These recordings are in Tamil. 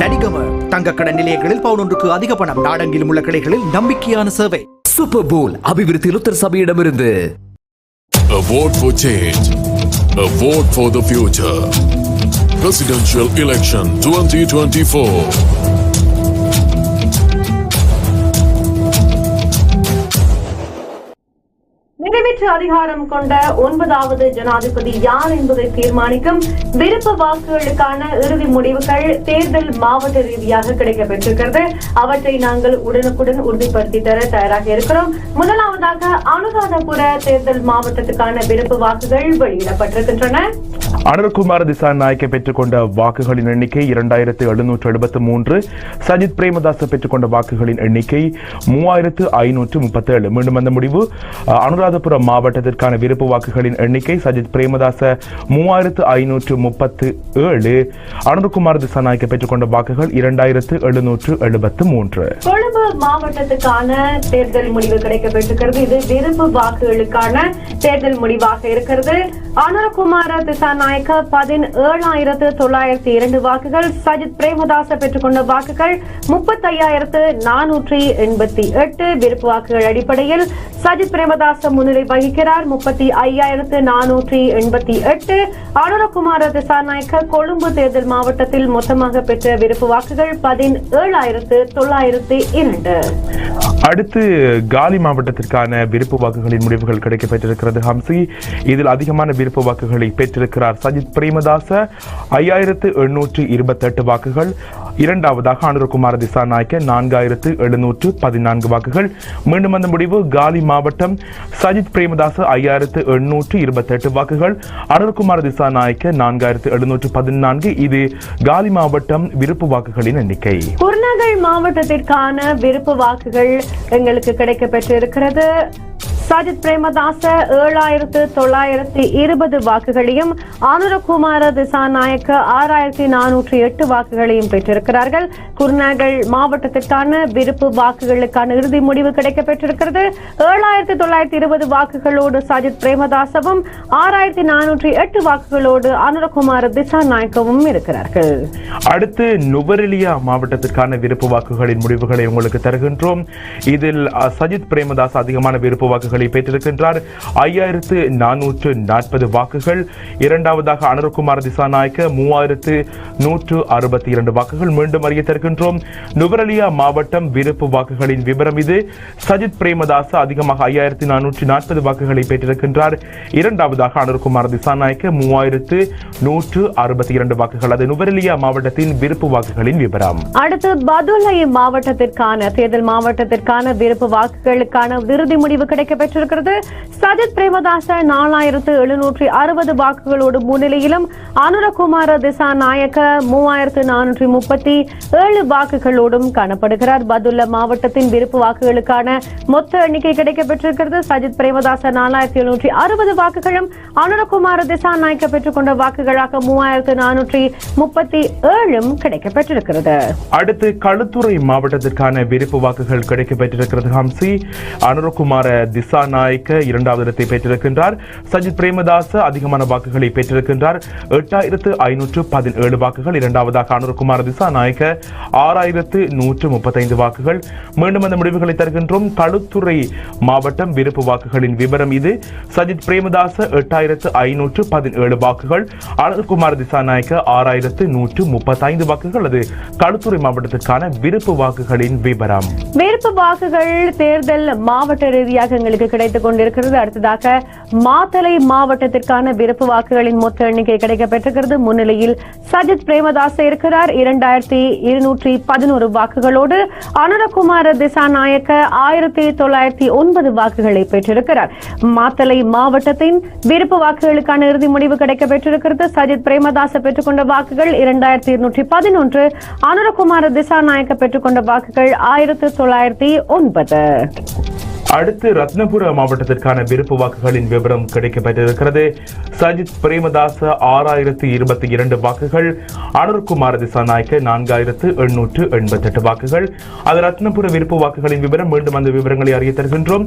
நடிகம தங்க கடன் நிலையங்களில் பவுன் ஒன்றுக்கு அதிக பணம் நாடெங்கிலும் உள்ள கிளைகளில் நம்பிக்கையான சேவை சூப்பர் போல் அபிவிருத்தி லுத்தர் சபையிடமிருந்து A vote for change. A vote for the future. Presidential election 2024. நிறைவேற்று அதிகாரம் கொண்ட ஒன்பதாவது ஜனாதிபதி யார் என்பதை தீர்மானிக்கும் விருப்ப வாக்குகளுக்கான இறுதி முடிவுகள் தேர்தல் மாவட்ட ரீதியாக கிடைக்கப்பெற்றிருக்கிறது. அவற்றை நாங்கள் உடனுக்குடன் உறுதிப்படுத்தி தர தயாராக இருக்கிறோம். முதலாவதாக அனுராதபுர தேர்தல் மாவட்டத்துக்கான விருப்ப வாக்குகள் வெளியிடப்பட்டிருக்கின்றன. அனுர்குமார் திசாநாயக்க பெற்றுக்கொண்ட வாக்குகளின் எண்ணிக்கை இரண்டாயிரத்து எழுநூற்று எழுபத்து மூன்று. சஜித் பிரேமதாச பெற்றுக்கொண்ட வாக்குகளின் எண்ணிக்கை மூவாயிரத்து ஐநூற்று முப்பத்தேழு. மீண்டும் அந்த முடிவு அனுராதபுரம் மாவட்டத்திற்கான விருப்பு வாக்குகளின் எண்ணிக்கை சஜித் பிரேமதாச மூவாயிரத்து ஐநூற்று முப்பத்து ஏழு. அனுர்குமார் திசாநாயக்க பெற்றுக்கொண்ட வாக்குகள் இரண்டாயிரத்து எழுநூற்று எழுபத்து மூன்று. கொழும்பு மாவட்டத்துக்கான தேர்தல் முடிவு கிடைக்கப்பட்டிருக்கிறது. இது விருப்பு வாக்குகளுக்கான தேர்தல் முடிவாக இருக்கிறது. அனுரகுமார திசாநாயக்க பதினேழாயிரத்து தொள்ளாயிரத்தி இரண்டு வாக்குகள் சஜித் பிரேமதாச பெற்றுக்கொண்ட வாக்குகள் முப்பத்தையாயிரத்து நானூற்றி எண்பத்தி எட்டு. விருப்பு வாக்குகள் அடிப்படையில் சஜித் பிரேமதாச முன்னிலை வகிக்கிறார். முப்பத்தி ஐயாயிரத்து நானூற்றி எண்பத்தி எட்டு. அனுரகுமார திசாநாயக்க கொழும்பு தேர்தல் மாவட்டத்தில் மொத்தமாக பெற்ற விருப்பு வாக்குகள் பதினேழாயிரத்து தொள்ளாயிரத்தி இரண்டு. அடுத்து காலி மாவட்டத்திற்கான விருப்பு வாக்குகளின் முடிவுகள் கிடைக்கப்பெற்றிருக்கிறது ஹம்சி. இதில் அதிகமான விருப்பு வாக்குகளை பெற்றிருக்கிறார் சஜித் பிரேமதாச. ஐயாயிரத்து எண்ணூற்று இருபத்தெட்டு வாக்குகள். இரண்டாவதாக அனுரகுமார் திசாநாயக்க நான்காயிரத்து எழுநூற்று பதினான்கு வாக்குகள். மீண்டும் அந்த முடிவு காலி மாவட்டம். சஜித் பிரேமதாச ஐயாயிரத்து எண்ணூற்று இருபத்தெட்டு வாக்குகள். அனுரகுமார் திசாநாயக்க நான்காயிரத்து எழுநூற்று பதினான்கு. இது காலி மாவட்டம் விருப்பு வாக்குகளின் எண்ணிக்கை. குருநகல் மாவட்டத்திற்கான விருப்பு வாக்குகள் எங்களுக்கு கிடைக்க இருக்கிறது சஜித் பிரேமதாச ஏழாயிரத்து தொள்ளாயிரத்தி இருபது வாக்குகளையும் ஆனுரகுமார திசாநாயக்க ஆறாயிரத்தி நானூற்றி எட்டு வாக்குகளையும் பெற்றிருக்கிறார்கள். குருநாகல் மாவட்டத்திற்கான விருப்பு வாக்குகளுக்கான இறுதி முடிவு கிடைக்க பெற்றிருக்கிறது ஏழாயிரத்தி தொள்ளாயிரத்தி இருபது வாக்குகளோடு சஜித் பிரேமதாசவும் ஆறாயிரத்தி நானூற்றி எட்டு வாக்குகளோடு அனுரகுமார திசாநாயக்கவும் இருக்கிறார்கள். அடுத்து நுவரெலியா மாவட்டத்திற்கான விருப்பு வாக்குகளின் முடிவுகளை உங்களுக்கு தருகின்றோம். இதில் சஜித் பிரேமதாஸ் அதிகமான விருப்பு வாக்குகளை பெற்றிருக்கின்றார். ஐயாயிரத்து நானூற்று நாற்பது வாக்குகள். இரண்டாவதாக அனுரகுமார் திசாநாயக்க மூவாயிரத்து நூற்று அறுபத்தி இரண்டு வாக்குகள் மீண்டும் அறிய தருகின்றோம். நுவரலியா மாவட்டம் விருப்பு வாக்குகளின் விவரம் இது. சஜித் பிரேமதாச அதிகமாக ஐயாயிரத்தி நானூற்றி நாற்பது வாக்குகளை பெற்றிருக்கின்றார். இரண்டாவதாக அனுர்குமார் திசாநாயக்க மூவாயிரத்து நூற்று அறுபத்தி இரண்டு வாக்குகள். அது நுவரலியா மாவட்டத்தின் விருப்பு வாக்குகளின் விவரம் அடுத்து பதுலை மாவட்டத்திற்கான தேர்தல் மாவட்டத்திற்கான விருப்பு வாக்குகளுக்கான இறுதி முடிவு கிடைக்கப்பெற்றிருக்கிறது. சஜித் பிரேமதாச நாலாயிரத்து எழுநூற்றி அறுபது வாக்குகளோடு முன்னிலையிலும் அனுரகுமார திசா நாயக்க மூவாயிரத்து நானூற்றி முப்பத்தி ஏழு வாக்குகளோடும் காணப்படுகிறார். பதுல்ல மாவட்டத்தின் விருப்பு வாக்குகளுக்கான மொத்த எண்ணிக்கை கிடைக்கப்பெற்றிருக்கிறது. சஜித் பிரேமதாச நாலாயிரத்தி எழுநூற்றி அறுபது வாக்குகளும் அனுரகுமார திசா நாயக்க பெற்றுக்கொண்ட வாக்குகளாக மூவாயிரத்து நானூற்றி முப்பத்தி ஏழும் கிடைக்கப்பெற்றிருக்கிறது. அடுத்து களுத்துறை மாவட்டத்திற்கான விருப்பு வாக்குகள் கிடைக்கப்பெற்றிருக்கிறது ஹம்சி. அனுரகுமார திசா நாயக்க இரண்டாவது இடத்தை பெற்றிருக்கின்றார். சஜித் பிரேமதாச அதிகமான வாக்குகளை பெற்றிருக்கின்றார். எட்டாயிரத்து ஐநூற்று பதினேழு வாக்குகள் இரண்டாவதாக அனுர்குமார் திசா நாயக்க ஆறாயிரத்து நூற்று முப்பத்தைந்து வாக்குகள். மீண்டும் அந்த முடிவுகளை தருகின்றோம். களுத்துறை மாவட்டம் விருப்பு வாக்குகளின் விவரம் இது. சஜித் பிரேமதாச எட்டாயிரத்து ஐநூற்று பதினேழு வாக்குகள். அனுர்குமார் திசாநாயக்க ஆறாயிரத்து நூற்று முப்பத்தைந்து வாக்குகள். அது களுத்துறை மாவட்டத்திற்கான விருப்பு வாக்குகளின் விவரம். விருப்பு வாக்குகள் தேர்தல் மாவட்ட ரீதியாக எங்களுக்கு கிடைத்துக் கொண்டிருக்கிறது. அடுத்ததாக மாத்தலை மாவட்டத்திற்கான விருப்பு வாக்குகளின் மொத்த எண்ணிக்கை கிடைக்கப்பெற்றிருக்கிறது. முன்னிலையில் சஜித் பிரேமதாச இருக்கிறார். இரண்டாயிரத்தி இருநூற்றி பதினோரு வாக்குகளோடு அனுரகுமார திசாநாயக்க ஆயிரத்தி தொள்ளாயிரத்தி ஒன்பது வாக்குகளை பெற்றிருக்கிறார். மாத்தலை மாவட்டத்தின் விருப்பு வாக்குகளுக்கான இறுதி முடிவு கிடைக்கப்பெற்றிருக்கிறது. சஜித் பிரேமதாச பெற்றுக்கொண்ட வாக்குகள் இரண்டாயிரத்தி இருநூற்றி பதினொன்று. அனுரகுமார திசாநாயக்க பெற்றுக்கொண்ட வாக்குகள் ஆயிரத்தி தொள்ளாயிரத்தி ஒன்பது. அடுத்து ரத்னபுர மாவட்டத்திற்கான விருப்பு வாக்குகளின் விவரம் கிடைக்கப்பட்டிருக்கிறது சஜித் பிரேமதாச ஆறாயிரத்து இருபத்தி இரண்டு வாக்குகள் அனுர்குமார் திசாநாயக்க நான்காயிரத்து எண்ணூற்று எண்பத்தி எட்டு வாக்குகள். அது ரத்னபுர விருப்பு வாக்குகளின் விவரம் மீண்டும் அந்த விவரங்களை அறிய தருகின்றோம்.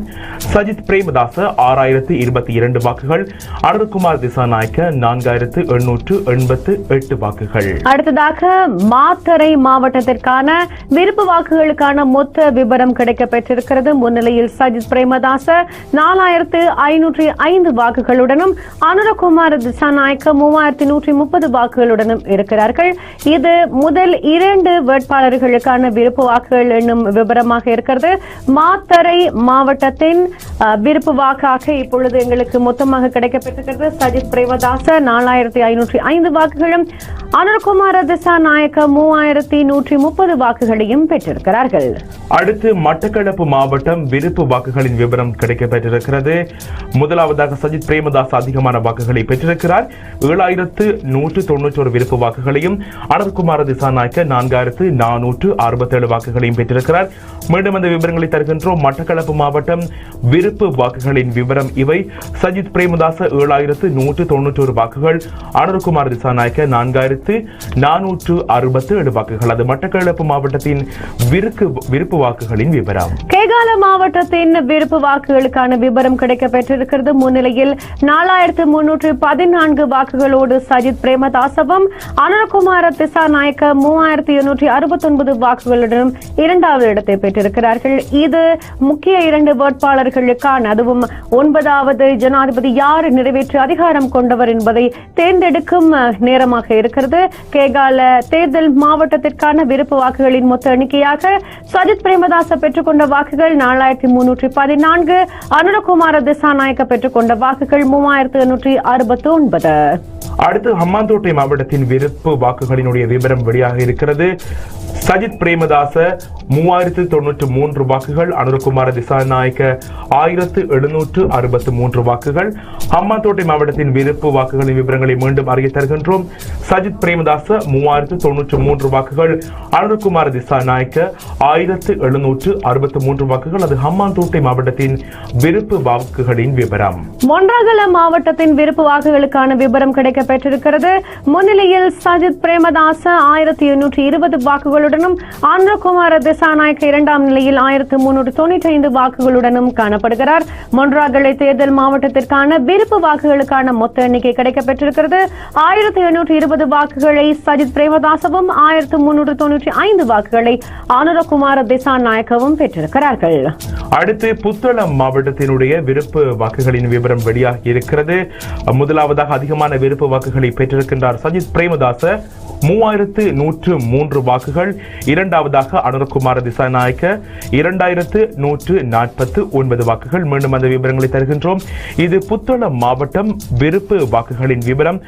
சஜித் பிரேமதாச ஆறாயிரத்து இருபத்தி இரண்டு வாக்குகள் அனுர்குமார் திசாநாயக்க நான்காயிரத்து எண்ணூற்று எண்பத்து எட்டு வாக்குகள். அடுத்ததாக மாத்தரை மாவட்டத்திற்கான விருப்பு வாக்குகளுக்கான மொத்த விவரம் கிடைக்கப்பெற்றிருக்கிறது. முன்னிலையில் சஜித் பிரேமதாச நாலாயிரத்து ஐநூற்றி ஐந்து வாக்குகளுடனும் அனுரகுமார் திசாநாயக்க மூவாயிரத்தி நூற்றி முப்பது வாக்குகளுடனும் இருக்கிறார்கள். இது முதல் இரண்டு வேட்பாளர்களுக்கான விருப்பு வாக்குகள் என்னும் விவரமாக இருக்கிறது. மாத்தரை மாவட்டத்தின் விருப்பு வாக்காக இப்பொழுது எங்களுக்கு மொத்தமாக கிடைக்கப்பட்டிருக்கிறது. சஜித் பிரேமதாச நாலாயிரத்தி ஐநூற்றி ஐந்து வாக்குகளும் அனுர்குமார திசாநாயக்க மூவாயிரத்தி நூற்றி முப்பது வாக்குகளையும் பெற்றிருக்கிறார்கள். அடுத்து மட்டக்களப்பு மாவட்டம் விருப்பு வாக்குகளின் விவரம் கிடைக்கப்பெற்றிருக்கிறது. முதலாவதாக சஜித் பிரேமதாஸ் அதிகமான வாக்குகளை பெற்றிருக்கிறார். ஏழாயிரத்து நூற்று தொன்னூற்றி ஒரு விருப்பு வாக்குகளையும் அனந்த்குமார் திசாநாயக்க நான்காயிரத்து நானூற்று அறுபத்தேழு வாக்குகளையும் பெற்றிருக்கிறார். மீண்டும் அந்த விவரங்களை தருகின்றோம். மட்டக்களப்பு மாவட்டம் விருப்பு வாக்குகளின் விவரம் இவை. சஜித் பிரேமதாச ஏழாயிரத்து நூற்று தொன்னூற்றொரு வாக்குகள் அனுர்குமார் திசாநாயக்க நான்காயிரத்து நானூற்று அறுபத்து ஏழு வாக்குகள். அது மட்டக்களப்பு மாவட்டத்தின் விருக்கு விருப்பு வாக்குகளின் விவரம். கேகால மாவட்டத்தின் விருப்பு வாக்குகளுக்கான விவரம் கிடைக்கப்பெற்றிருக்கிறது. முன்னிலையில் நாலாயிரத்து முன்னூற்று பதினான்கு வாக்குகளோடு சஜித் பிரேமதாசவும் அனுரகுமார திசா நாயக்க மூவாயிரத்து இருநூற்றி அறுபத்தி ஒன்பது வாக்குகளுடனும் இரண்டாவது இடத்தை பெற்றிருக்கிறார்கள். இது முக்கிய இரண்டு வேட்பாளர்களுக்கான அதுவும் ஒன்பதாவது ஜனாதிபதி யார் நிறைவேற்று அதிகாரம் கொண்டவர் என்பதை தேர்ந்தெடுக்கும் நேரமாக இருக்கிறது. கேகால தேர்தல் மாவட்டத்திற்கான விருப்பு வாக்குகளின் மொத்த எண்ணிக்கையாக சஜித் பிரேமதாச பெற்றுக்கொண்ட வாக்குகள் நாலாயிரத்தி முன்னூற்று பதினான்கு அனுரகுமார திசாநாயக்க பெற்றுக்கொண்ட வாக்குகள் மூவாயிரத்து எண்ணூற்றி அறுபத்தி ஒன்பது அடுத்து ஹம்மாந்தோட்டை மாவட்டத்தின் விருப்பு வாக்குகளினுடைய விவரம் வெளியாக இருக்கிறது. சஜித் பிரேமதாச மூவாயிரத்து தொன்னூற்று மூன்று வாக்குகள் அனுரகுமார திசாநாயக்க ஆயிரத்து எழுநூற்று அறுபத்து மூன்று வாக்குகள். ஹம்மாந்தோட்டை மாவட்டத்தின் விருப்பு வாக்குகளின் விவரங்களை மீண்டும் அறிய தருகின்றோம். சஜித் பிரேமதாச மூவாயிரத்து தொன்னூற்று மூன்று வாக்குகள் அனுரகுமார திசாநாயக்க ஆயிரத்து எழுநூற்று அறுபத்து மூன்று வாக்குகள். அது ஹம்மாந்தோட்டை மாவட்டத்தின் விருப்பு வாக்குகளின் விவரம். மொன்றாகல மாவட்டத்தின் விருப்பு வாக்குகளுக்கான விவரம் கிடைக்கப்பெற்றிருக்கிறது. முன்னிலையில் சஜித் பிரேமதாச ஆயிரத்தி எண்ணூற்றி இருபது வாக்குகளுடனும் ஆந்திரகுமார திசாநாயக்க இரண்டாம் நிலையில் ஆயிரத்து முன்னூற்று தொண்ணூற்றி ஐந்து வாக்குகளுடனும் காணப்படுகிறார். மொன்றாகலை தேர்தல் மாவட்டத்திற்கான விருப்பு வாக்குகளுக்கான மொத்த எண்ணிக்கை கிடைக்கப்பெற்றிருக்கிறது. ஆயிரத்து எண்ணூற்றி இருபது வாக்குகளை சஜித் பிரேமதாசவும் ஆயிரத்து முன்னூற்று தொன்னூற்றி ஐந்து வாக்குகளை ஆனுரகுமார திசாநாயக்கவும் பெற்றிருக்கிறார்கள். அடுத்து புத்தளம் மாவட்டத்தினுடைய விருப்பு வாக்குகளின் விவரம் வெளியாகி இருக்கிறது. முதலாவதாக அதிகமான விருப்பு வாக்குகளை பெற்றிருக்கின்றார் சஜித் பிரேமதாச. மூவாயிரத்து நூற்று மூன்று வாக்குகள். இரண்டாவதாக அனுரகுமார திசாநாயக்க இரண்டாயிரத்து நூற்று நாற்பத்து ஒன்பது வாக்குகள். மீண்டும் அந்த விவரங்களை தருகின்றோம். இது புத்தளம் மாவட்டம் விருப்பு வாக்குகளின் விவரம்.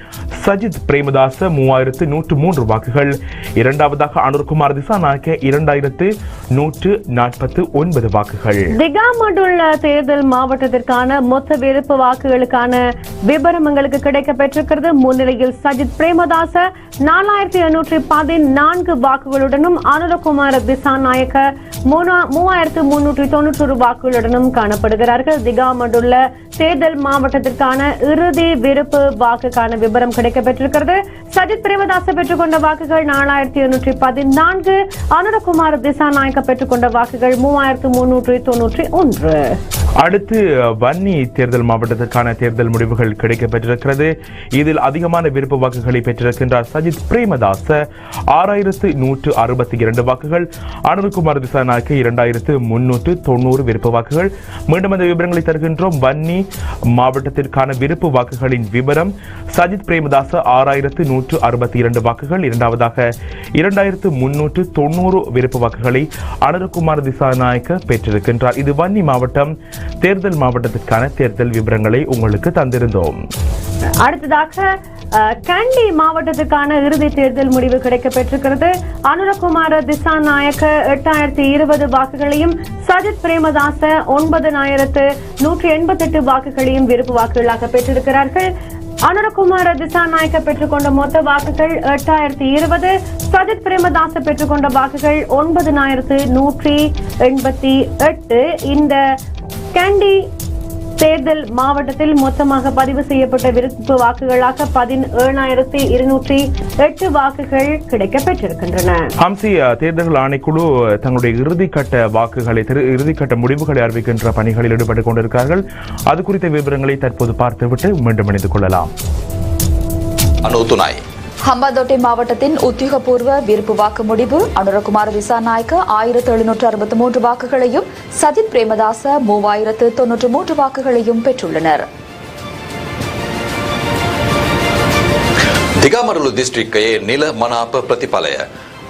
சஜித் பிரேமதாச மூவாயிரத்து நூற்று மூன்று வாக்குகள். இரண்டாவதாக அனுர்குமார் திசாநாயக்க இரண்டாயிரத்து நூற்று நாற்பத்து ஒன்பது வாக்குகள். திகாமடுள்ள தேர்தல் மாவட்டத்திற்கான மொத்த விருப்பு வாக்குகளுக்கான விபரம் எங்களுக்கு கிடைக்கப்பெற்றிருக்கிறது முன்னிலையில் சஜித் பிரேமதாச நாலாயிரம் ஆயிரத்தி எழுநூற்றி பதினான்கு வாக்குகளுடனும் அனுரகுமார திசாநாயக்க மூணா- மூவாயிரத்து முன்னூற்றி தொன்னூற்றொரு வாக்குகளுடனும் காணப்படுகிறார்கள். திகாமடுள்ள தேர்தல் மாவட்டத்திற்கான இறுதி விருப்பு வாக்குக்கான விவரம் கிடைக்கப்பெற்றிருக்கிறது. சஜித் பிரேமதாச பெற்றுக்கொண்ட வாக்குகள் நாலாயிரத்தி எழுநூற்றி பதினான்கு. அனுரகுமார திசாநாயக்க பெற்றுக்கொண்ட வாக்குகள் மூவாயிரத்து முன்னூற்றி தொன்னூற்றி ஒன்று. அடுத்து வன்னி தேர்தல் மாவட்டத்திற்கான தேர்தல் முடிவுகள் கிடைக்கப்பெற்றிருக்கிறது. இதில் அதிகமான விருப்ப வாக்குகளை பெற்றிருக்கின்றார் சஜித் பிரேம பிரேமதாச ஆறாயிரத்து நூற்று அறுபத்தி இரண்டு வாக்குகள் அனுர்குமார் திசாநாயக்க இரண்டாயிரத்து முன்னூற்று தொண்ணூறு விருப்ப வாக்குகள். மீண்டும் அந்த விவரங்களை தருகின்றோம். வன்னி மாவட்டத்திற்கான விருப்பு வாக்குகளின் விவரம் சஜித் பிரேமதாச ஆறாயிரத்து நூற்று அறுபத்தி இரண்டு வாக்குகள். இரண்டாவதாக இரண்டாயிரத்து முன்னூற்று தொண்ணூறு விருப்ப வாக்குகளை அனுர்குமார் திசாநாயக்க பெற்றிருக்கின்றார். இது வன்னி மாவட்டம் தேர்தல் மாவட்டத்திற்கான தேர்தல் விவரங்களை உங்களுக்கு தந்திருந்தோம். அடுத்ததாக கண்டி மாவட்டத்துக்கான இறுதி தேர்தல் முடிவு கிடைக்கப்பெற்றிருக்கிறது. அனுரகுமார திசாநாயக்க எட்டாயிரத்தி இருபது வாக்குகளையும் சஜித் பிரேமதாச ஒன்பதனாயிரத்து நூற்றி எண்பத்தெட்டு வாக்குகளையும் விருப்பு வாக்குகளாக பெற்றிருக்கிறார்கள். அனுரகுமார திசாநாயக்க பெற்றுக்கொண்ட மொத்த வாக்குகள் எட்டாயிரத்தி இருபது சஜித் பிரேமதாச பெற்றுக்கொண்ட வாக்குகள் ஒன்பதனாயிரத்து நூற்றி எண்பத்தி எட்டு. இந்த கேண்டி தேர்தல் மாவட்டத்தில் மொத்தமாக பதிவு செய்யப்பட்ட விருப்பு வாக்குகளாக பதினேழாயிரத்தி இருநூற்றி எட்டு வாக்குகள் கிடைக்கப்பெற்றிருக்கின்றன. ஹம்சி தேர்தல்கள் ஆணைக்குழு தங்களுடைய இறுதிக்கட்ட வாக்குகளை இறுதிக்கட்ட முடிவுகளை அறிவிக்கின்ற பணிகளில் ஈடுபட்டுக் கொண்டிருக்கிறார்கள். அது குறித்த விவரங்களை தற்போது பார்த்துவிட்டு மீண்டும் இணைந்து கொள்ளலாம். அனு துணாய் ஹம்பாந்தோட்டை மாவட்டத்தின் உத்தியோகபூர்வ விருப்பு வாக்கு முடிவு அனுரகுமார திசாநாயக்க ஆயிரத்து எழுநூற்று அறுபத்தி மூன்று வாக்குகளையும் சஜித் பிரேமதாச மூவாயிரத்து தொன்னூற்று மூன்று வாக்குகளையும் பெற்றுள்ளனர் දිගමරලු දිස්ත්‍රික්කයේ නිල මනාප ප්‍රතිඵලය.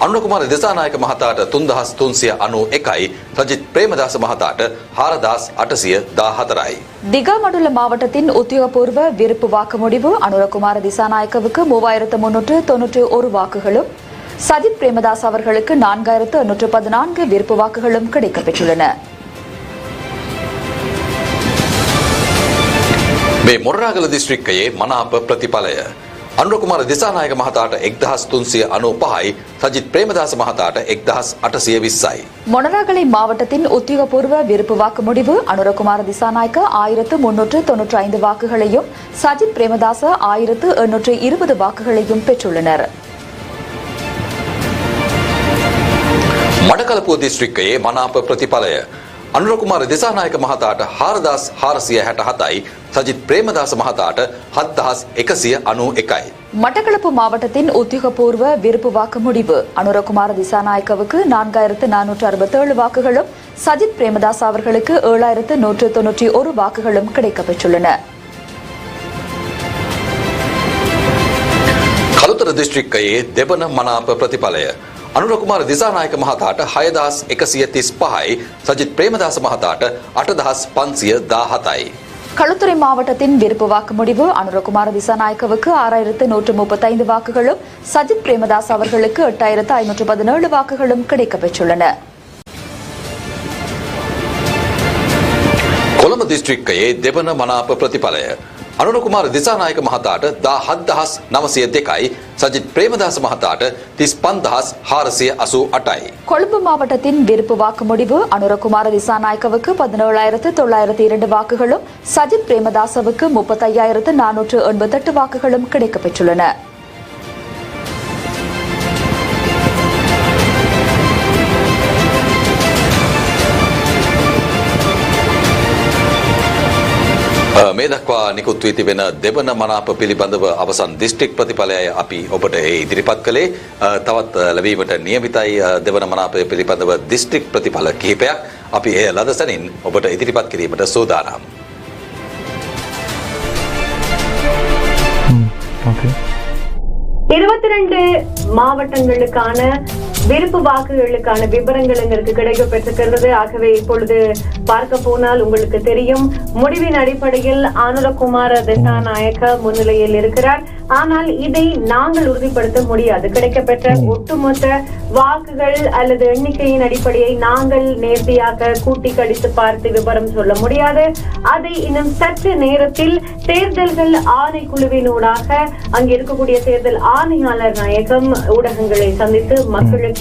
අනුකුමාර දිසානායක මහතාට තුන්දහස් තුන්සිය අනු එකයි රජිත් ප්‍රේමදාස මහතාට හාරදස් අටසිය දා හතරයි. திகாமடுள்ள மாவட்டத்தின் உத்தியோகபூர்வ விருப்பு வாக்கு முடிவு அனுரகுமார திசாநாயக்கவுக்கு மூவாயிரத்து முன்னூற்று தொன்னூற்று ஒரு வாக்குகளும் சஜித் பிரேமதாஸ் அவர்களுக்கு நான்காயிரத்து எண்ணூற்று பதினான்கு விருப்பு வாக்குகளும் கிடைக்கப்பெற்றுள்ளன මේ මොරරාගල දිස්ත්‍රික්කයේ මනාප ප්‍රතිඵලය. අනුකුමාර දිසානායක මහතාට එක්දහස් තුන්සිය අනු පහයි සජිත් ප්‍රේමදාස මහතාට එක්දහස් අටසිය විස්සයි. மொனராகலை மாவட்டத்தின் உத்தியோகபூர்வ விருப்பு வாக்கு முடிவு அனுரகுமார திசாநாயக்க ஆயிரத்து முன்னூற்று தொன்னூற்று ஐந்து வாக்குகளையும் சஜித் பிரேமதாச ஆயிரத்து எண்ணூற்று இருபது வாக்குகளையும் பெற்றுள்ளனர் මඩකලපුව දිස්ත්‍රික්කයේ මනාප ප්‍රතිඵලය. අනුරකුමාර දිසානායක මහතාට හාරදස් හාරසිය හැට හතයි සජිත් ප්‍රේමදාස මහතාට හත්දහස් එකසිය අනු එකයි. மட்டக்களப்பு மாவட்டத்தின் உத்தியோகபூர்வ விருப்பு வாக்கு முடிவு அனுரகுமார திசாநாயக்கவுக்கு நான்காயிரத்து நானூற்று அறுபத்தேழு வாக்குகளும் சஜித் பிரேமதாஸ் அவர்களுக்கு ஏழாயிரத்து நூற்று தொன்னூற்றி ஒரு வாக்குகளும் கிடைக்கப்பெற்றுள்ளன කළුතර දිස්ත්‍රික්කයේ දෙවන මනාප ප්‍රතිඵලය. අනුරකුමාර දිසානායක මහතාට හයදස් එකසිය තිස් පහයි සජිත් ප්‍රේමදාස මහතාට අටදහස් පන්සිය දා හතයි. களுத்துறை மாவட்டத்தின் விருப்பு வாக்கு முடிவு அனுரகுமார திசாநாயக்கவுக்கு ஆறாயிரத்து நூற்று முப்பத்தைந்து வாக்குகளும் சஜித் பிரேமதாஸ் அவர்களுக்கு எட்டாயிரத்து ஐநூற்று பதினேழு வாக்குகளும் கிடைக்கப்பெற்றுள்ளன කොළඹ දිස්ත්‍රික්කයේ දෙවන මනාප ප්‍රතිඵලය. අනුරකුමාර දිසානායක මහතාට දා හත්දහස් නවසය දෙකයි සජිත් ප්‍රේමදාස මහතාට තිස් පන්දහස් හාරසිය අසූ අටයි. கொழும்பு மாவட்டத்தின் விருப்பு வாக்கு முடிவு அனுரகுமார திசாநாயக்கவுக்கு பதினேழாயிரத்து தொள்ளாயிரத்து இரண்டு வாக்குகளும் சஜித் பிரேமதாசவுக்கு முப்பத்தையாயிரத்து நானூற்று எண்பத்தெட்டு வாக்குகளும் கிடைக்கப்பெற்றுள்ளன මේ දක්වා නිකුත් වී තිබෙන දෙවන මනාප පිළිබඳව අවසන් දිස්ත්‍රික් ප්‍රතිඵලයයි අපි ඔබට ඒ ඉදිරිපත් කළේ අ, තවත් අ, ලැබීමට නියමිතයි අ, දෙවන මනාපය පිළිබඳව දිස්ත්‍රික් ප්‍රතිඵල කිහිපයක් අපි එය ලද සැනින් ඔබට ඉදිරිපත් කිරීමට සූදානම්. ஓகே இருபத்தி ரெண்டு மாவட்டங்களுக்கான விருப்பு வாக்குகளுக்கான விவரங்கள் எங்களுக்கு கிடைக்கப்பெற்றிருக்கிறது ஆகவே இப்பொழுது பார்க்க போனால் உங்களுக்கு தெரியும். முடிவின் அடிப்படையில் ஆனுரகுமார திசாநாயக்க முன்னிலையில் இருக்கிறார். ஆனால் இதை நாங்கள் உறுதிப்படுத்த முடியாது. கிடைக்கப்பெற்ற ஒட்டுமொத்த வாக்குகள் அல்லது எண்ணிக்கையின் அடிப்படையை நாங்கள் நேர்த்தியாக கூட்டி கடித்து பார்த்து விவரம் சொல்ல முடியாது. அதை இன்னும் சற்று நேரத்தில் தேர்தல்கள் ஆணைக்குழுவினூடாக அங்கு இருக்கக்கூடிய தேர்தல் ஆணையாளர் நாயகம் ஊடகங்களை சந்தித்து மக்களுக்கு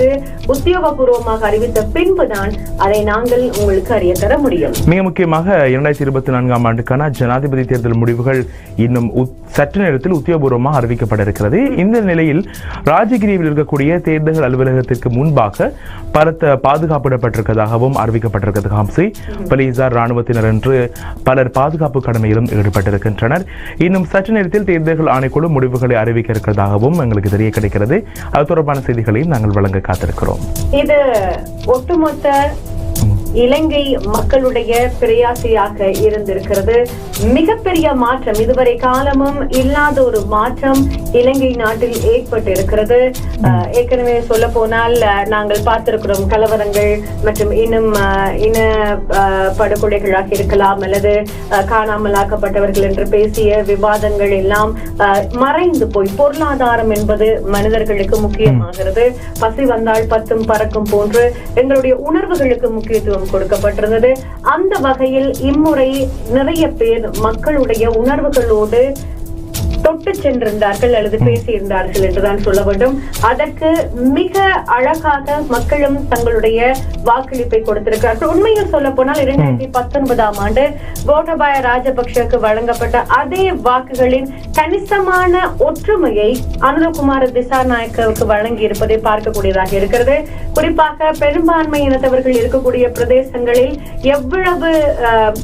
உத்தியோகபூர்வமாக அறிவித்த பின்புதான் அதை நாங்கள் உங்களுக்கு அறிய தர முடியும். மிக முக்கியமாக இரண்டாயிரத்தி இருபத்தி நான்காம் ஆண்டுக்கான ஜனாதிபதி தேர்தல் முடிவுகள் இன்னும் சற்று நேரத்தில் உத்தியோகபூர்வமாக அறிவிக்கப்பட இருக்கிறது. இந்த நிலையில் ராஜகிரியில் இருக்கக்கூடிய தேர்தல் அலுவலகத்திற்கு முன்பாக பலத்த பாதுகாப்பிடப்பட்டிருப்பதாகவும் அறிவிக்கப்பட்டிருக்கிறது. ஹம்சி போலீசார் ராணுவத்தினர் என்று பலர் பாதுகாப்பு கடமையிலும் ஈடுபட்டிருக்கின்றனர். இன்னும் சற்று நேரத்தில் தேர்தல்கள் ஆணைக்குழு முடிவுகளை அறிவிக்க இருக்கிறதாகவும் எங்களுக்கு தெரிய கிடைக்கிறது. அது தொடர்பான செய்திகளையும் நாங்கள் வழங்க காத்திருக்கிறோம். இது ஒட்டுமொத்த இலங்கை மக்களுடைய பிரயாசையாக இருந்திருக்கிறது. மிகப்பெரிய மாற்றம். இதுவரை காலமும் இல்லாத ஒரு மாற்றம் இலங்கை நாட்டில் ஏற்பட்டு இருக்கிறது ஏற்கனவே சொல்ல போனால் நாங்கள் பார்த்திருக்கிறோம் கலவரங்கள் மற்றும் இன்னும் இன படுகொலைகளாக இருக்கலாம் அல்லது அஹ், காணாமலாக்கப்பட்டவர்கள் என்று பேசிய விவாதங்கள் எல்லாம் அஹ், மறைந்து போய் பொருளாதாரம் என்பது மனிதர்களுக்கு முக்கியமாகிறது. பசி வந்தால் பத்தும் பறக்கும் போன்று எங்களுடைய உணர்வுகளுக்கு முக்கியத்துவம் கொடுக்கப்பட்டிருந்தது. அந்த வகையில் இம்முறை நிறைய பேர் மக்களுடைய உணர்வுகளோடு தொட்டு சென்றிருந்தார்கள் அல்லது பேசியிருந்தார்கள் என்றுதான் சொல்ல வேண்டும். அதற்கு மிக அழகாக மக்களும் தங்களுடைய வாக்களிப்பை கொடுத்திருக்கிறார்கள். உண்மையில் சொல்ல போனால் இரண்டாயிரத்தி பத்தொன்பதாம் ஆண்டு கோட்டபாய ராஜபக்ஷவுக்கு வழங்கப்பட்ட அதே வாக்குகளின் கணிசமான ஒற்றுமையை அனுரகுமார திசாநாயக்கவுக்கு வழங்கி இருப்பதை பார்க்கக்கூடியதாக இருக்கிறது. குறிப்பாக பெரும்பான்மை இனத்தவர்கள் இருக்கக்கூடிய பிரதேசங்களில் எவ்வளவு அஹ்,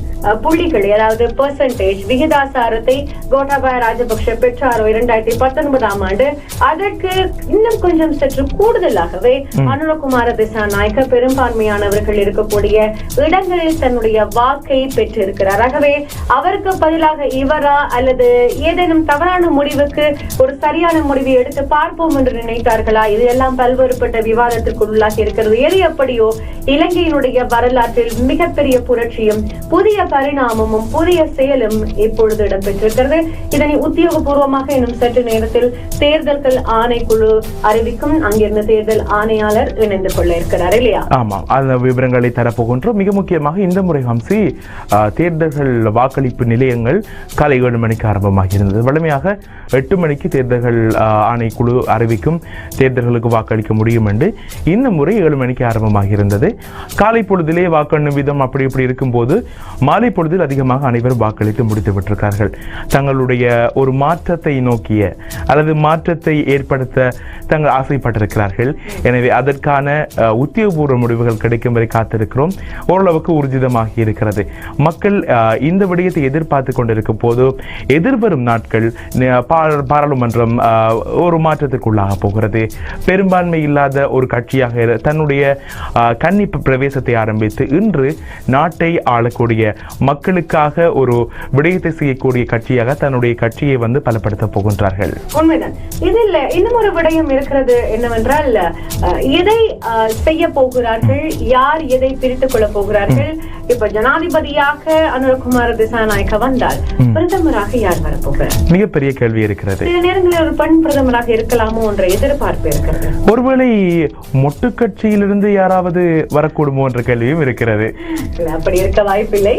புள்ளிகள் அதாவது பெர்சன்டேஜ் விகிதாசாரத்தை கோட்டாபாய ராஜபக்ஷ பெற்றாரோ இரண்டாயிரத்தி பத்தொன்பதாம் ஆண்டு. அதற்கு இன்னும் கொஞ்சம் சற்று கூடுதலாகவே அனுரகுமார திசாநாயக்க பெரும்பான்மையானவர்கள் இருக்கக்கூடிய இடங்களில் தன்னுடைய வாக்கை பெற்றிருக்கிறார். ஆகவே அவருக்கு பதிலாக இவரா அல்லது ஏதேனும் தவறான முடிவுக்கு ஒரு சரியான முடிவை எடுத்து பார்ப்போம் என்று நினைத்தார்களா? இது எல்லாம் பல்வேறுபட்ட விவாதத்திற்கு உள்ளாகி இருக்கிறது. எது எப்படியோ இலங்கையினுடைய வரலாற்றில் மிகப்பெரிய புரட்சியும் புதிய பரிணாமமும் புதிய செயலும் இப்பொழுது இடம்பெற்றிருக்கிறது. இதனை உத்தியோகபூர்வமாக இன்னும் சற்று நேரத்தில் தேர்தல்கள் ஆணைக்குழு அறிவிக்கும். அங்கிருந்து தேர்தல் ஆணையாளர் இணைந்து கொள்ள இருக்கிறார் இல்லையா? ஆமாம் அந்த விவரங்களை தரப்போகின்றோம். மிக முக்கியமாக இந்த முறை ஹம்சி தேர்தல்கள் வாக்களிப்பு நிலையங்கள் காலை ஏழு மணிக்கு ஆரம்பமாக இருந்தது வழமையாக எட்டு மணிக்கு தேர்தல்கள் ஆணைக்குழு அறிவிக்கும் தேர்தல்களுக்கு வாக்களிக்க முடியும் என்று இந்த முறை ஏழு மணிக்கு ஆரம்பமாக இருந்தது காலை பொழுதிலே வாக்கெண்ணும் விதம் அப்படி இப்படி இருக்கும்போது மாலை பொழுதில் அதிகமாக அனைவரும் வாக்களித்து முடித்து விட்டிருக்கார்கள் தங்களுடைய ஒரு மா மாற்றத்தை நோக்கிய அல்லது மாற்றத்தை ஏற்படுத்த தங்கள் ஆசைப்பட்டிருக்கிறார்கள். எனவே அதற்கான உத்தியோகபூர்வ முடிவுகள் கிடைக்கும் வரை காத்திருக்கிறோம். ஓரளவுக்கு ஊர்ஜிதமாகி இருக்கிறது. மக்கள் இந்த விடயத்தை எதிர்பார்த்து கொண்டிருக்கும் போது எதிர்வரும் நாட்கள் பாராளுமன்றம் அஹ், ஒரு மாற்றத்திற்குள்ளாக போகிறது. பெரும்பான்மை இல்லாத ஒரு கட்சியாக தன்னுடைய அஹ், கன்னி பிரவேசத்தை ஆரம்பித்து இன்று நாட்டை ஆளக்கூடிய மக்களுக்காக ஒரு விடயத்தை செய்யக்கூடிய கட்சியாக தன்னுடைய கட்சியை வந்து பலப்படுத்த போகின்றார்கள். உண்மைதான். இதில் இன்னும் ஒரு விடயம் இருக்கிறது என்னவென்றால் எதை அஹ், செய்ய போகிறார்கள் யார் எதை பிரித்துக் கொள்ள போகிறார்கள் இப்ப ஜனாதிபதியாக அனுரகுமார திசாநாயக்க வந்தால் பிரதமராக யார் வரப்போகிறார்? மிகப்பெரிய கேள்வி இருக்கிறது. சில நேரங்களில் ஒரு பெண் பிரதமராக இருக்கலாமோ என்ற எதிர்பார்ப்பு இருக்கிறது. ஒருவேளை மொட்டு கட்சியிலிருந்து யாராவது வரக்கூடுமோ என்ற கேள்வியும் இருக்கிறது. அப்படி இருக்க வாய்ப்பில்லை.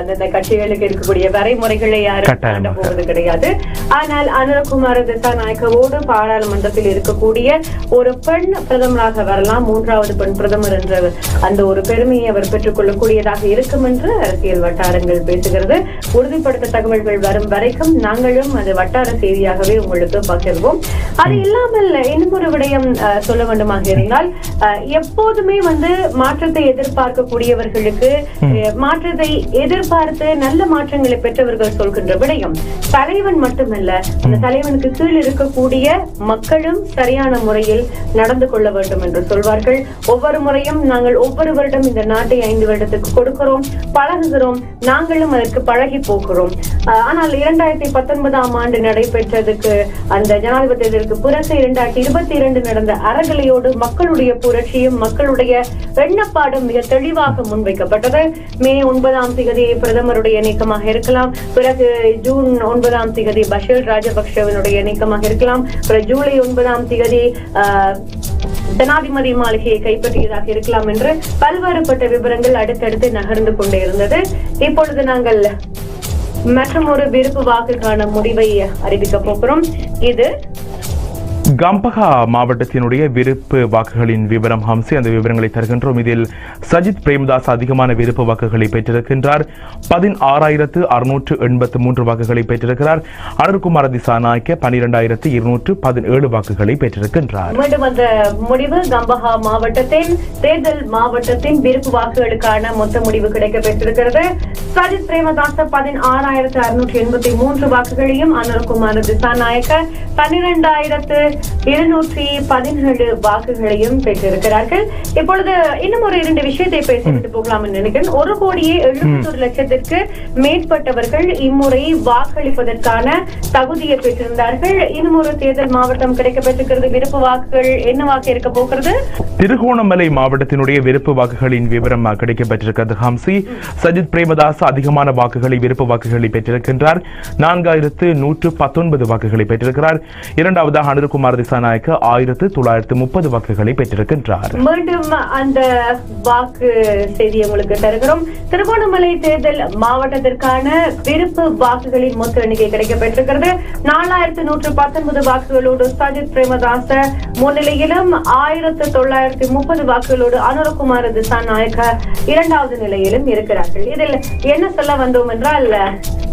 அந்தந்த கட்சிகளுக்கு இருக்கக்கூடிய வரைமுறைகளை யாரும் போவது கிடையாது. ஆனால் அனுரகுமார திசாநாயக்கவோடு பாராளுமன்றத்தில் இருக்கக்கூடிய ஒரு பெண் பிரதமராக வரலாம். மூன்றாவது பெண் பிரதமர் என்ற அந்த ஒரு பெருமையை அவர் பெற்றுக் கொள்ளக்கூடியதாக இருக்கும் என்று அரசியல் வட்டாரங்கள் பேசுகிறது. உறுதிப்படுத்த தகவல்கள் வரும் வரைக்கும் நாங்களும் அது வட்டார செய்தியாகவே உங்களுக்கு பகிர்வோம். அது இல்லாமல் இன்னும் ஒரு விடயம் சொல்ல வேண்டுமாக இருந்தால் எப்போதுமே வந்து மாற்றத்தை எதிர்பார்க்கக்கூடியவர்களுக்கு மாற்றத்தை எதிர்பார்த்து நல்ல மாற்றங்களை பெற்றவர்கள் சொல்கின்ற விடயம் தலைவன் மட்டுமல்ல அந்த தலைவனுக்கு கீழ் இருக்கக்கூடிய மக்களும் சரியான முறையில் நடந்து கொள்ள வேண்டும் என்று சொல்வார்கள். ஒவ்வொரு முறையும் நாங்கள் ஒவ்வொரு வருடம் இந்த நாட்டை ஐந்து வருடத்துக்கு கொடுக்கிறோம் பழகுகிறோம் நாங்களும் அதற்கு பழகி போகிறோம். ஆனால் இரண்டாயிரத்தி பத்தொன்பதாம் ஆண்டு நடைபெற்றதுக்கு அந்த ஜனாதிபதி தேர்தலுக்கு பிறகு இரண்டாயிரத்தி இருபத்தி இரண்டு நடந்த அறகலையோடு மக்களுடைய புரட்சியும் மக்களுடைய எண்ணப்பாடும் மிக தெளிவாக முன்வைக்கப்பட்டது. மே ஒன்பதாம் திகதி பிரதமருடைய நீக்கமாக இருக்கலாம். பிறகு ஜூன் ஒன்பதாம் திகதி பஷீர் ராஜபக்சேவனுடைய நீக்கமாக இருக்கலாம். பிறகு ஜூலை ஒன்பதாம் திகதி ஆஹ், ஜனாதிபதி மாளிகையை கைப்பற்றியதாக இருக்கலாம் என்று பல்வேறுபட்ட விவரங்கள் அடுத்தடுத்து நகர்ந்து கொண்டே இருந்தது. இப்பொழுது நாங்கள் மற்றும் ஒரு விருப்பு வாக்குக்கான முடிவை அறிவிக்க போகிறோம். இது கம்பஹா மாவட்டத்தினுடைய விருப்பு வாக்குகளின் விவரம் ஹம்சி அந்த விவரங்களை தருகின்றோம். இதில் சஜித் பிரேமதாஸ் அதிகமான விருப்பு வாக்குகளை பெற்றிருக்கின்றார். பதினாறாயிரத்து அறுநூற்று எண்பத்து மூன்று வாக்குகளை பெற்றிருக்கிறார். அனுர்குமார திசாநாயக்க பனிரெண்டாயிரத்து இருநூற்று பதினேழு வாக்குகளை பெற்றிருக்கின்றார். மீண்டும் அந்த முடிவு கம்பஹா மாவட்டத்தின் தேர்தல் மாவட்டத்தின் விருப்பு வாக்குகளுக்கான மொத்த முடிவு கிடைக்க பெற்றிருக்கிறது சஜித் பிரேமதாச பதினாறாயிரத்து அறுநூற்றி எண்பத்தி மூன்று வாக்குகளையும் அனுர்குமார் திசாநாயக்க பன்னிரெண்டாயிரத்து இருநூற்றி பதினேழு வாக்குகளையும் பெற்றிருக்கிறார்கள். இப்பொழுது இன்னும் ஒரு இரண்டு விஷயத்தை பேசிவிட்டு போகலாம் என்று நினைக்கிறேன். ஒரு கோடியே எழுபத்தொரு லட்சத்திற்கு மேற்பட்டவர்கள் இம்முறை வாக்களிப்பதற்கான தகுதியை பெற்றிருந்தார்கள். இன்னும் ஒரு தேர்தல் மாவட்டம் கிடைக்கப்பட்டிருக்கிறது. விருப்ப வாக்குகள் என்னவாக இருக்க போகிறது? திருகோணமலை மாவட்டத்தினுடைய விருப்பு வாக்குகளின் விவரம் கிடைக்கப்பட்டிருக்கிறது ஹம்சி. சஜித் பிரேமதாஸ் அதிகமான வாக்குகளை விருப்பு வாக்குகளை பெற்றிருக்கின்றார். நான்காயிரத்து நூற்று பத்தொன்பது வாக்குகளை பெற்றிருக்கிறார். இரண்டாவதாக அனுர்குமார் திசாநாயக்க ஆயிரத்து தொள்ளாயிரத்து முப்பது வாக்குகளை பெற்றிருக்கின்றார். மீண்டும் அந்த வாக்கு செய்தி உங்களுக்கு தருகிறோம். திருகோணமலை தேர்தல் மாவட்டத்திற்கான விருப்பு வாக்குகளின் மொத்த எண்ணிக்கை கிடைக்கப்பெற்றிருக்கிறது நாலாயிரத்து நூற்று பத்தொன்பது வாக்குகளோடு சஜித் பிரேமதாச முன்னிலையிலும் ஆயிரத்து தொள்ளாயிரத்து முப்பது வாக்குகளோடு அனுரகுமார் திசாநாயக்க இரண்டாவது நிலையிலும் இருக்கிறார்கள். இதில் என்ன சொல்ல வந்தோம் என்றால்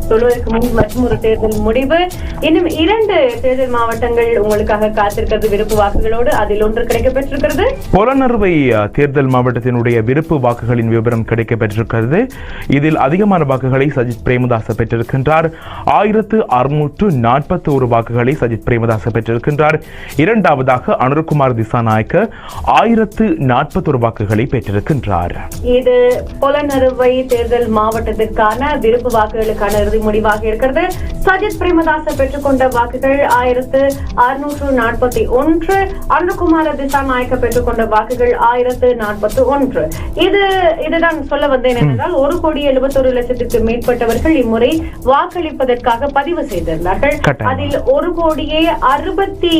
சொல்வதற்கு முன் மற்றும் ஒரு தேர்தல் முடிவு. இன்னும் இரண்டு தேர்தல் மாவட்டங்கள் உங்களுக்காக காத்திருக்கிறது விருப்பு வாக்குகளோடு. அதில் ஒன்று கிடைக்கப்பெற்றிருக்கிறது. புலனறுவை தேர்தல் மாவட்டத்தினுடைய விருப்பு வாக்குகளின் விவரம் கிடைக்கப்பெற்றிருக்கிறது. இதில் அதிகமான வாக்குகளை சஜித் பிரேமதாச பெற்றிருக்கின்றார். ஆயிரத்து அறுநூற்று நாற்பத்தி ஒரு வாக்குகளை சஜித் பிரேமதாச பெற்றிருக்கின்றார். இரண்டாவதாக அனுர்குமார் திசாநாயக்க ஆயிரத்து நாற்பத்தொரு வாக்குகளை பெற்றிருக்கின்றார். இது பொலனறுவை தேர்தல் மாவட்டத்திற்கான விருப்பு வாக்குகளுக்கான இறுதி முடிவாக இருக்கிறது. சஜித் பிரேமதாச பெற்றுக்கொண்ட வாக்குகள் ஆயிரத்து அறுநூற்று நாற்பத்தி ஒன்று. அனுகுமார திசாநாயக்க பெற்றுக்கொண்ட வாக்குகள் ஆயிரத்து நாற்பத்தி ஒன்று. இது இதுதான் சொல்ல வந்தேன் என்றால் ஒரு கோடி எழுபத்தொரு லட்சத்துக்கு மேற்பட்டவர்கள் இம்முறை வாக்களிப்பதற்காக பதிவு செய்திருந்தார்கள். அதில் ஒரு கோடியே அறுபத்தி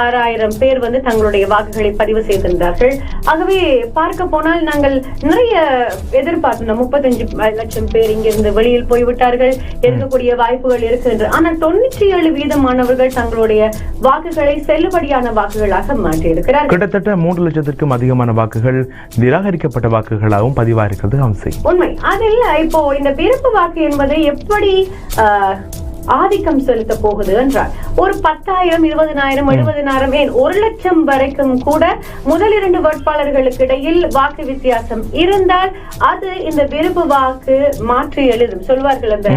ஆறாயிரம் பேர் வந்து தங்களுடைய வாக்குகளை பதிவு செய்திருந்தார்கள். ஆகவே பார்க்க போனால் நாங்கள் நிறைய எதிர்பார்த்தோம் முப்பத்தஞ்சு லட்சம் பேர் இங்கிருந்து வெளியில் போய்விட்டார்கள். இருக்கக்கூடிய வாய்ப்புகள் இருக்கு என்று ஆனால் தொண்ணூற்றி ஏழு வீதமானவர்கள் தங்களுடைய வாக்குகளை செல்லுபடியான வாக்குகளாக மாற்றியிருக்கிறார்கள். கிட்டத்தட்ட மூன்று லட்சத்திற்கும் அதிகமான வாக்குகள் நிராகரிக்கப்பட்ட வாக்குகளாகவும் பதிவாயிருக்கிறது. உண்மை. அதில் இப்போ இந்த விருப்பு வாக்கு என்பது எப்படி ஆஹ், ஆதிக்கம் செலுத்த போகுது என்றால் ஒரு பத்தாயிரம் இருபதனாயிரம் எழுபதனாயிரம் ஏன் ஒரு லட்சம் வரைக்கும் கூட முதல் இரண்டு வேட்பாளர்களுக்கு இடையில் வாக்கு வித்தியாசம் இருந்தால் அது இந்த விருப்பு வாக்கு மாற்றி எழுதும். சொல்வார்கள் அந்த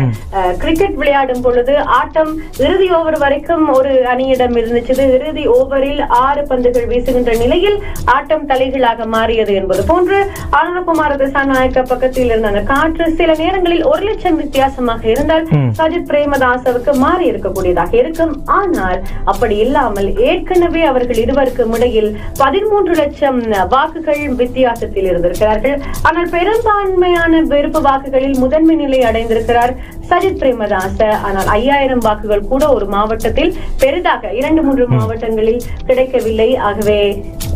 கிரிக்கெட் விளையாடும் பொழுது ஆட்டம் இறுதி ஓவர் வரைக்கும் ஒரு அணியிடம் இருந்துச்சு இறுதி ஓவரில் ஆறு பந்துகள் வீசுகின்ற நிலையில் ஆட்டம் தலைகீழாக மாறியது என்பது போன்று அருணகுமார திசாநாயக்க பக்கத்தில் இருந்த காற்று சில நேரங்களில் ஒரு லட்சம் வித்தியாசமாக இருந்தால் சஜித் பிரேமதாசவுக்கு மாறி இருக்கக்கூடியதாக இருக்கும். ஆனால் அப்படி இல்லாமல் ஏற்கனவே அவர்கள் இருவருக்கும் இடையில் பதிமூன்று லட்சம் வாக்குகள் வித்தியாசத்தில் இருந்திருக்கிறார்கள். ஆனால் பெரும்பான்மையான விருப்பு வாக்குகளில் முதன்மை நிலை அடைந்திருக்கிறார் சஜித் பிரேமதாச. ஆனால் ஐயாயிரம் வாக்குகள் கூட ஒரு மாவட்டத்தில் பெரிதாக இரண்டு மூன்று மாவட்டங்களில் கிடைக்கவில்லை. ஆகவே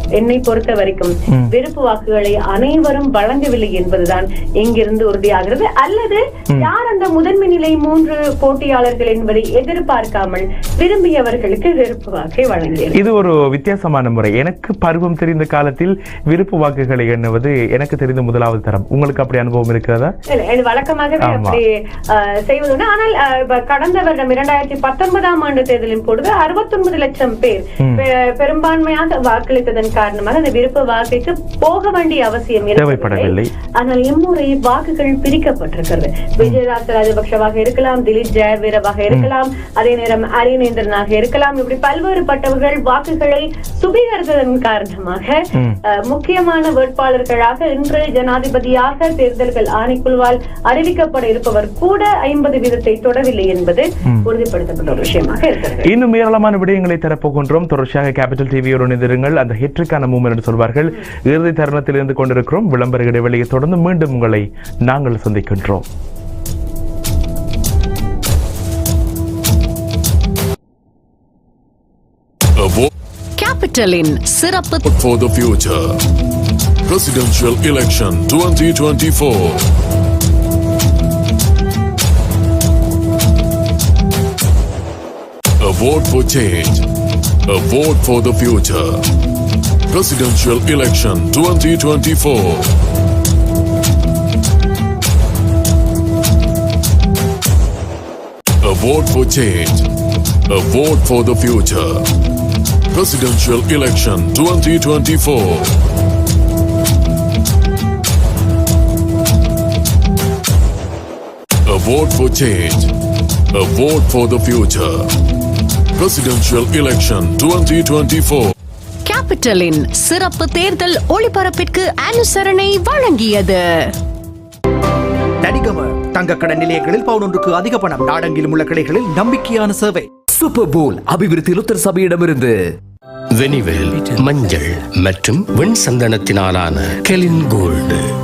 என்னை பொறுத்த வரைக்கும் விருப்பு வாக்குகளை அனைவரும் வழங்கவில்லை என்பதுதான் இங்கிருந்து உறுதியாகிறது. அல்லது யார் அந்த முதன்மை நிலை மூன்று போட்டியாளர்கள் என்பதை எதிர்பார்க்காமல் விரும்பியவர்களுக்கு விருப்பு வாக்கை வழங்கியது இது ஒரு வித்தியாசமான முறை. எனக்கு பருவம் தெரிந்த காலத்தில் விருப்பு வாக்குகளை எண்ணுவது எனக்கு தெரிந்த முதலாவது தரம். உங்களுக்கு அப்படி அனுபவம் இருக்கிறதா? வழக்கமாகவே. அப்படி ஆனால் கடந்த வருடம் இரண்டாயிரத்தி பத்தொன்பதாம் ஆண்டு தேர்தலின் பொழுது அறுபத்தொன்பது லட்சம் பேர் பெரும்பான்மையாக வாக்களித்ததன் காரணமாக அந்த விருப்ப வாக்குக்கு போக வேண்டிய அவசியம் தேவைப்படவில்லை. ஆனால் இம்முறை வாக்குகள் பிரிக்கப்பட்டிருக்கிறது. விஜயதாஸ் ராஜபக்ஷவாக இருக்கலாம் திலீப் ஜெயவீரவாக இருக்கலாம் அதே நேரம் அரியநேந்திரனாக இருக்கலாம். இப்படி பல்வேறுபட்டவர்கள் வாக்குகளை சுபீகரித்ததன் காரணமாக முக்கியமான வேட்பாளர்களாக இன்று ஜனாதிபதியாக தேர்தல்கள் ஆணைக்குழுவால் அறிவிக்கப்பட இருப்பவர் கூட ஐம்பது வீதத்தை தொடவில்லை என்பது உறுதிப்படுத்தப்பட்ட ஒரு விஷயமாக இருக்கிறது. இன்னும் ஏராளமான விடயங்களை தரப்போகின்றோம். தொடர்ச்சியாக கேபிட்டல் டிவியோடு இணைந்திருங்கள். அந்த ஹிற்றுக்கான மூமெண்ட் என்று சொல்வார்கள் இறுதி தருணத்தில் இருந்து கொண்டிருக்கிறோம் விளம்பர இடைவெளியை தொடர்ந்து மீண்டும் உங்களை நாங்கள் சந்திக்கின்றோம் A vote கேபிட்டலின் சிறப்பு for the future. Presidential election 2024. A vote for change. A vote for the future. Presidential election 2024. A vote for change. A vote for the future. Presidential election 2024. A vote for change. A vote for the future. Presidential election 2024. கேபிட்டலின் சிறப்பு தேர்தல் ஒளிபரப்பிற்கு அனுசரணை வழங்கியது. தனிகம தங்க கடன் நிலையங்களில் பவுன் ஒன்றுக்கு அதிக பணம். நாடெங்கிலும் உள்ள கிளைகளில் நம்பிக்கையான சேவை. சூப்பர் போல் அபிவிருத்தி லுத்தர் சபையிடமிருந்து. வெனிவேல் மஞ்சள் மற்றும் வெண் சந்தனத்தினாலான கெலின் கோல்டு